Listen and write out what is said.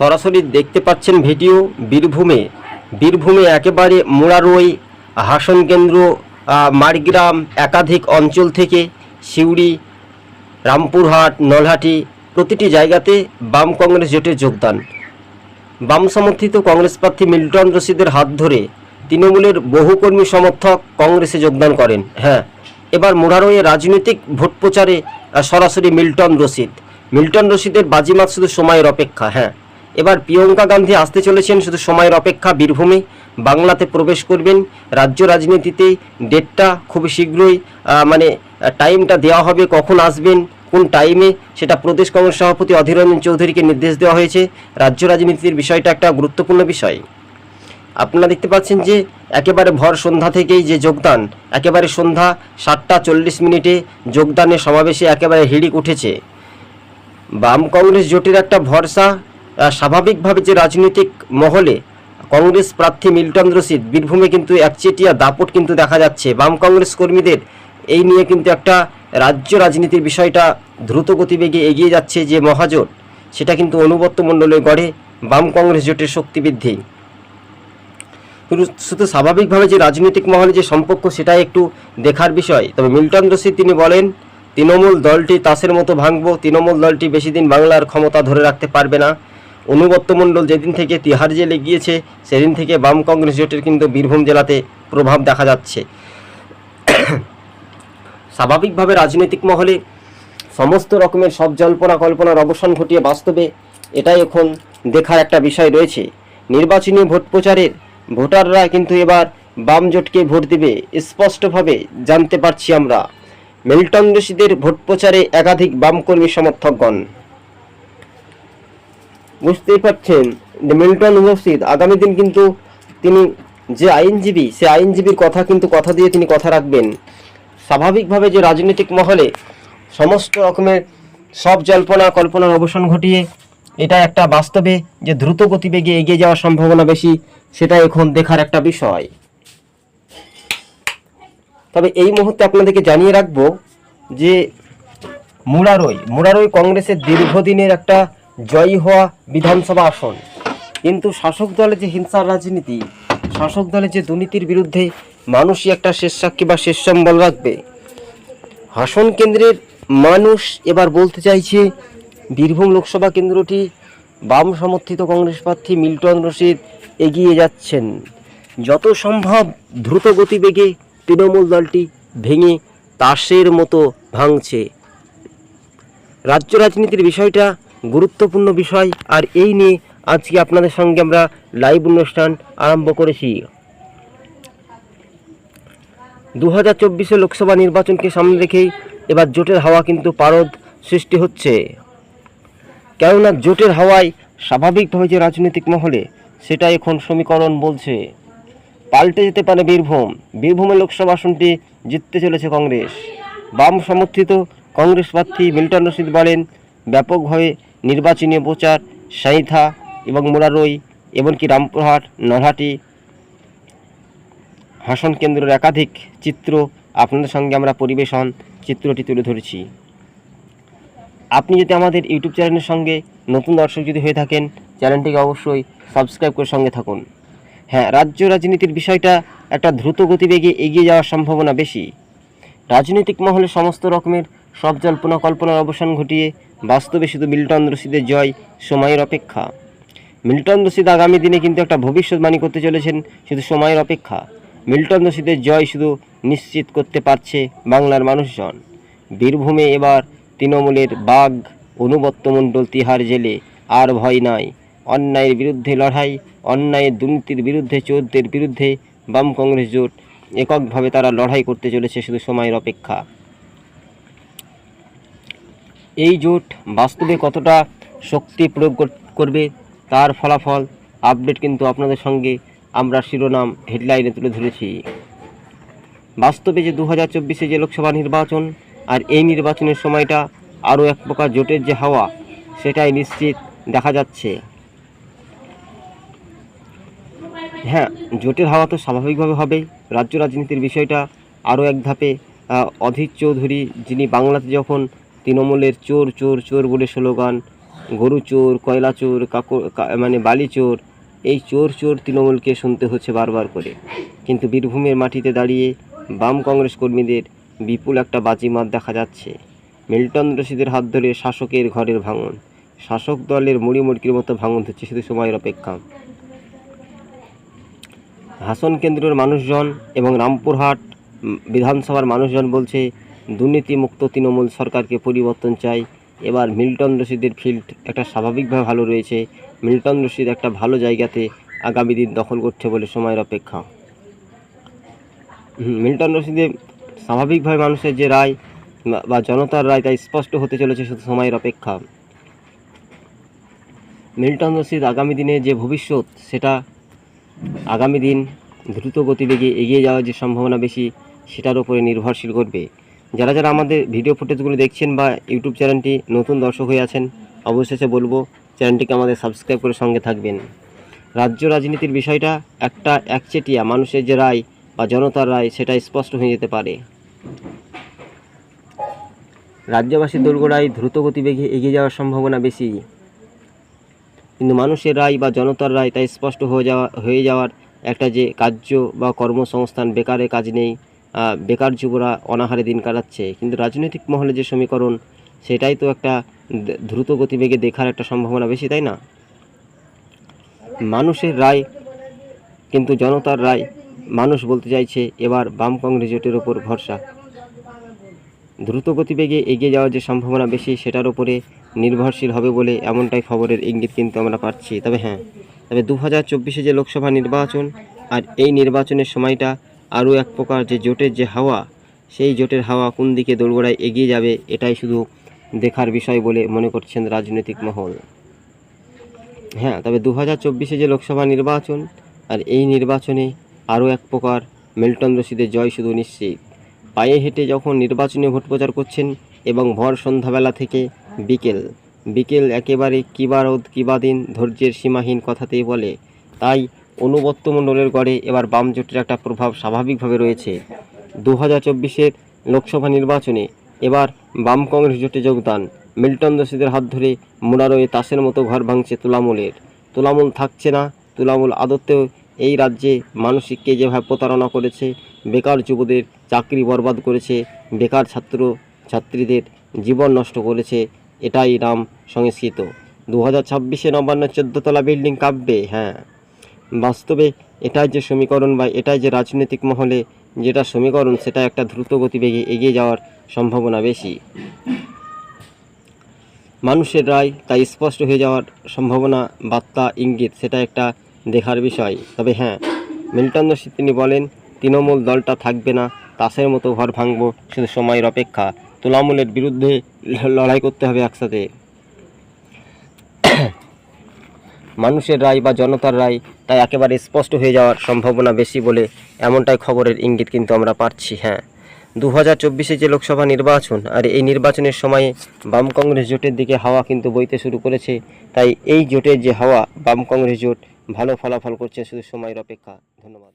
সরাসরি দেখতে পাচ্ছেন ভিডিও বীরভূমে। বীরভূমে একেবারে মোড়ারই হাসন কেন্দ্র মারগ্রাম একাধিক অঞ্চল থেকে সিউড়ি, রামপুরহাট, নলহাটি প্রতিটি জায়গাতে বাম কংগ্রেস জোটে যোগদান। বাম সমর্থিত কংগ্রেস প্রার্থী মিল্টন রশিদের হাত ধরে তৃণমূলের বহু কর্মী সমর্থক কংগ্রেসে যোগদান করেন। হ্যাঁ এবার মোড়ারয়ে রাজনৈতিক ভোট প্রচারে সরাসরি মিল্টন রশিদ। মিল্টন রশিদের বাজিমাত শুধু সময়ের অপেক্ষা। হ্যাঁ এবার প্রিয়ঙ্কা গান্ধী আসতে চলেছেন শুধু সময়ের অপেক্ষা, বীরভূমে। বাংলাতে প্রবেশ করবেন। রাজ্য রাজনীতিতে ডেটটা খুব শীঘ্রই মানে টাইমটা দেওয়া হবে, কখন আসবেন, কোন টাইমে সেটা প্রদেশ কংগ্রেস সভাপতি অধীর রঞ্জন চৌধুরীকে নির্দেশ দেওয়া হয়েছে। রাজ্য রাজনীতির বিষয়টা একটা গুরুত্বপূর্ণ বিষয়। আপনারা দেখতে পাচ্ছেন যে, একেবারে ভর সন্ধ্যা থেকেই যে যোগদান, একেবারে সন্ধ্যা সাতটা চল্লিশ মিনিটে যোগদানের সমাবেশে একেবারে হিড়িক উঠেছে। বাম কংগ্রেস জোটের একটা ভরসা স্বাভাবিকভাবে যে রাজনৈতিক মহলে কংগ্রেস প্রার্থী মিল্টন রশিদ, বীরভূমে কিন্তু একচেটিয়া দাপট কিন্তু দেখা যাচ্ছে। বাম কংগ্রেস কর্মীদের এই নিয়ে কিন্তু একটা রাজ্য রাজনীতির বিষয়টা দ্রুত গতিবেগে এগিয়ে যাচ্ছে যে মহাজোট, সেটা কিন্তু অনুবর্ত মণ্ডলে গড়ে বাম কংগ্রেস জোটের শক্তি বৃদ্ধি। শুধু স্বাভাবিকভাবে যে রাজনৈতিক মহলে যে সম্পর্ক, সেটাই একটু দেখার বিষয়। তবে মিল্টন রশিদ তিনি বলেন, তৃণমূল দলটি তাসের মতো ভাঙব, তৃণমূল দলটি বেশি দিন বাংলার ক্ষমতা ধরে রাখতে পারবে না। অনুবর্ত মণ্ডল যেদিন থেকে তিহার জেলে গিয়েছে, সেদিন থেকে বাম কংগ্রেস জোটের কিন্তু বীরভূম জেলাতে প্রভাব দেখা যাচ্ছে। স্বাভাবিকভাবে রাজনৈতিক মহলে সমস্ত রকমের সব জল্পনা কল্পনার অবসান ঘটিয়ে বাস্তবে এটাই এখন দেখার একটা বিষয় রয়েছে। নির্বাচনী ভোট প্রচারের ভোটাররা কিন্তু এবার বাম জোটকে ভোট দেবে, স্পষ্টভাবে জানতে পারছি আমরা। মিল্টন রশিদের ভোট প্রচারে একাধিক বাম কর্মী সমর্থকগণ। বুঝতেই পারছেন মিল্টন রশিদ আগামী দিন কিন্তু তিনি যে আইনজীবী, সে আইনজীবীর কথা কিন্তু কথা দিয়ে তিনি কথা রাখবেন। স্বাভাবিকভাবে যে রাজনৈতিক মহলে সমস্ত রকমের সব জল্পনা, কল্পনার অবসান ঘটিয়ে, এটা একটা বাস্তবে যে দ্রুত গতিবেগে এগিয়ে যাওয়ার সম্ভাবনা বেশি সেটা এখন দেখার একটা বিষয়। তবে এই মুহূর্তে আপনাদেরকে জানিয়ে রাখব যে মুরারই মুরারই কংগ্রেসের দীর্ঘদিনের একটা জয়ী হওয়া বিধানসভা আসন। কিন্তু শাসক দলের যে হিংসার রাজনীতি, শাসক দলের যে দুর্নীতির বিরুদ্ধে মানুষই একটা শেষ সাক্ষী বা শেষ সম্বল রাখবে হাসন কেন্দ্রের মানুষ এবার বলতে চাইছে, বীরভূম লোকসভা কেন্দ্রটি বাম সমর্থিত কংগ্রেস প্রার্থী মিল্টন রশিদ এগিয়ে যাচ্ছেন। যত সম্ভব দ্রুত গতিবেগে তৃণমূল দলটি ভেঙে তাসের মতো ভাঙছে। রাজ্য রাজনীতির বিষয়টা গুরুত্বপূর্ণ বিষয়, আর এই নিয়ে আজকে আপনাদের সঙ্গে আমরা লাইভ অনুষ্ঠান আরম্ভ করেছি। দু হাজার চব্বিশে লোকসভা নির্বাচনকে সামনে রেখেই এবার জোটের হাওয়া কিন্তু পারদ সৃষ্টি হচ্ছে। কেননা জোটের হাওয়ায় স্বাভাবিকভাবে যে রাজনৈতিক মহলে সেটা এখন সমীকরণ বলছে। পাল্টে যেতে পারে বীরভূম। বীরভূমের লোকসভা আসনটি জিততে চলেছে কংগ্রেস। বাম সমর্থিত কংগ্রেস প্রার্থী মিল্টন রশিদ বলেন ব্যাপকভাবে নির্বাচনী প্রচার সাঁইথা এবং মোরারই, এমনকি রামপুরহাট, নলহাটি হাসন কেন্দ্রের একাধিক চিত্র আপনাদের সঙ্গে আমরা পরিবেশন চিত্রটি তুলে ধরেছি। আপনি যদি আমাদের ইউটিউব চ্যানেলের সঙ্গে নতুন দর্শক যদি হয়ে থাকেন, চ্যানেলটিকে অবশ্যই সাবস্ক্রাইব করে সঙ্গে থাকুন। হ্যাঁ রাজ্য রাজনীতির বিষয়টা একটা দ্রুত গতিবেগে এগিয়ে যাওয়ার সম্ভাবনা বেশি। রাজনৈতিক মহলে সমস্ত রকমের সব জল্পনা কল্পনার অবসান ঘটিয়ে বাস্তবে শুধু মিল্টন রশিদের জয়, সময়ের অপেক্ষা। মিল্টন রশিদ আগামী দিনে কিন্তু একটা ভবিষ্যৎবাণী করতে চলেছেন শুধু সময়ের অপেক্ষা। মিল্টন রশিদের জয় শুধু নিশ্চিত করতে পারছে বাংলার মানুষজন। বীরভূমে এবার তৃণমূলের বাঘ, অনুবত্ত মণ্ডল তিহার জেলে, আর ভয় নাই। অন্যায়ের বিরুদ্ধে লড়াই, অন্যায়ের দুর্নীতির বিরুদ্ধে, চোরদের বিরুদ্ধে বাম কংগ্রেস জোট এককভাবে তারা লড়াই করতে চলেছে শুধু সময়ের অপেক্ষা। এই জোট বাস্তবে কতটা শক্তি প্রয়োগ করবে তার ফলাফল আপডেট কিন্তু আপনাদের সঙ্গে আমরা শিরোনাম হেডলাইনে তুলে ধরেছি। বাস্তবে যে দু হাজার যে লোকসভা নির্বাচন আর এই নির্বাচনের সময়টা আরও এক প্রকার জোটের যে হাওয়া, সেটাই নিশ্চিত দেখা যাচ্ছে। হ্যাঁ জোটের হাওয়া তো স্বাভাবিকভাবে হবেই রাজ্য রাজনীতির বিষয়টা আরও এক ধাপে অধীর চৌধুরী যিনি বাংলাতে যখন তৃণমূলের চোর চোর চোর বলে স্লোগান, গরু চোর, কয়লা চোর, কাকু মানে বালি চোর, এই চোর চোর তৃণমূলকে শুনতে হচ্ছে বারবার করে। কিন্তু বীরভূমের মাটিতে দাঁড়িয়ে বাম কংগ্রেস কর্মীদের বিপুল একটা বাজিমাত দেখা যাচ্ছে। মিল্টন রশিদের হাত ধরে শাসকের ঘরের ভাঙন, শাসক দলের মুড়ি মুড়কির মতো ভাঙন হচ্ছে শুধু সময়ের অপেক্ষা। হাসন কেন্দ্রের মানুষজন এবং রামপুরহাট বিধানসভার মানুষজন বলছে দুর্নীতিমুক্ত তৃণমূল সরকারকে পরিবর্তন চাই। এবার মিল্টন রশিদের ফিল্ড একটা স্বাভাবিকভাবে ভালো রয়েছে। মিল্টন রশিদ একটা ভালো জায়গাতে আগামী দিন দখল করছে বলে সময়ের অপেক্ষা। মিল্টন রশিদে স্বাভাবিকভাবে মানুষের যে রায় বা- জনতার রায় তাই স্পষ্ট হতে চলেছে শুধু সময়ের অপেক্ষা। মিল্টন রশিদ আগামী দিনে যে ভবিষ্যৎ, সেটা আগামী দিন দ্রুত গতিবেগে এগিয়ে যাওয়ার যে সম্ভাবনা বেশি, সেটার উপরে নির্ভরশীল করবে। যারা যারা আমাদের ভিডিও ফুটেজগুলো দেখছেন বা ইউটিউব চ্যানেলটি নতুন দর্শক হয়ে আছেন, অবশেষে বলব চ্যানেলটিকে আমাদের সাবস্ক্রাইব করে সঙ্গে থাকবেন। রাজ্য রাজনীতির বিষয়টা একটা একচেটিয়া মানুষের যে রায় বা জনতার রায় সেটা স্পষ্ট হয়ে যেতে পারে। রাজ্যবাসীর দোলগোড়ায় দ্রুত গতিবেগে এগিয়ে যাওয়ার সম্ভাবনা বেশি। কিন্তু মানুষের রায় বা জনতার রায় তাই স্পষ্ট হয়ে যাওয়া, হয়ে যাওয়ার একটা যে কার্য বা কর্মসংস্থান বেকারের কাজ নেই বেকার যুবরা অনাহারে দিন কাটাচ্ছে। কিন্তু রাজনৈতিক মহলে যে সমীকরণ, সেটাই তো একটা দ্রুত গতিবেগে দেখার একটা সম্ভাবনা বেশি, তাই না? মানুষের রায় কিন্তু জনতার রায়, মানুষ বলতে চাইছে এবার বাম কংগ্রেস জোটের ওপর ভরসা। দ্রুত গতিবেগে এগিয়ে যাওয়ার যে সম্ভাবনা বেশি, সেটার উপরে নির্ভরশীল হবে বলে এমনটাই খবরের ইঙ্গিত কিন্তু আমরা পাচ্ছি। তবে হ্যাঁ তবে দু হাজার চব্বিশে যে লোকসভা নির্বাচন আর এই নির্বাচনের সময়টা আরও এক প্রকার যে জোটের যে হাওয়া, সেই জোটের হাওয়া কোন দিকে দোলগোড়ায় এগিয়ে যাবে, এটাই শুধু দেখার বিষয় বলে মনে করছেন রাজনৈতিক মহল। হ্যাঁ তবে দু হাজার যে লোকসভা নির্বাচন আর এই নির্বাচনে আরও এক প্রকার মিল্টন রশিদের জয় শুধু নিশ্চিত। পায়ে হেঁটে যখন নির্বাচনী ভোট প্রচার করছেন এবং ভর সন্ধ্যাবেলা থেকে বিকেল বিকেল একেবারে কিবারদ কিবাদিন ধৈর্যের সীমাহীন কথাতেই বলে, তাই অনুবত্ত মণ্ডলের গড়ে এবার বাম জোটের একটা প্রভাব স্বাভাবিকভাবে রয়েছে। দু হাজার চব্বিশের লোকসভা নির্বাচনে এবার বাম কংগ্রেস জোটে যোগদান। মিল্টন রশিদের হাত ধরে মুরারোয়ে তাসের মতো ঘর ভাঙছে তুলামূলের। তুলামূল থাকছে না, তুলামূল আদতেও এই রাজ্যে মানসিককে যেভাবে প্রতারণা করেছে, বেকার যুবদের চাকরি বরবাদ করেছে, বেকার ছাত্র ছাত্রীদের জীবন নষ্ট করেছে, এটাই নাম সংস্কৃত। দু হাজার ছাব্বিশে নবান্ন চোদ্দতলা বিল্ডিং কাঁপবে হ্যাঁ। বাস্তবে এটাই যে সমীকরণ বা এটাই যে রাজনৈতিক মহলে যেটা সমীকরণ, সেটা একটা দ্রুত গতিবেগে এগিয়ে যাওয়ার সম্ভাবনা বেশি। মানুষের রায় তাই স্পষ্ট হয়ে যাওয়ার সম্ভাবনা, বার্তা, ইঙ্গিত, সেটা একটা দেখার বিষয়। তবে হ্যাঁ মিল্টন রশিদ তিনি বলেন, তৃণমূল দলটা থাকবে না, তাসের মতো ঘর ভাঙব, শুধু সময়ের অপেক্ষা। তোলামূলের বিরুদ্ধে লড়াই করতে হবে একসাথে। মানুষের রায় বা জনতার রায়, তাই একেবারে স্পষ্ট হয়ে যাওয়ার সম্ভাবনা বেশি বলে এমনটাই খবরের ইঙ্গিত কিন্তু আমরা পাচ্ছি হ্যাঁ। দু হাজার চব্বিশে যে লোকসভা নির্বাচন আর এই নির্বাচনের সময়ে বাম কংগ্রেস জোটের দিকে হাওয়া কিন্তু বইতে শুরু করেছে, তাই এই জোটের যে হাওয়া, বাম কংগ্রেস জোট ভালো ফলাফল করছে শুধু সময়ের অপেক্ষা। ধন্যবাদ।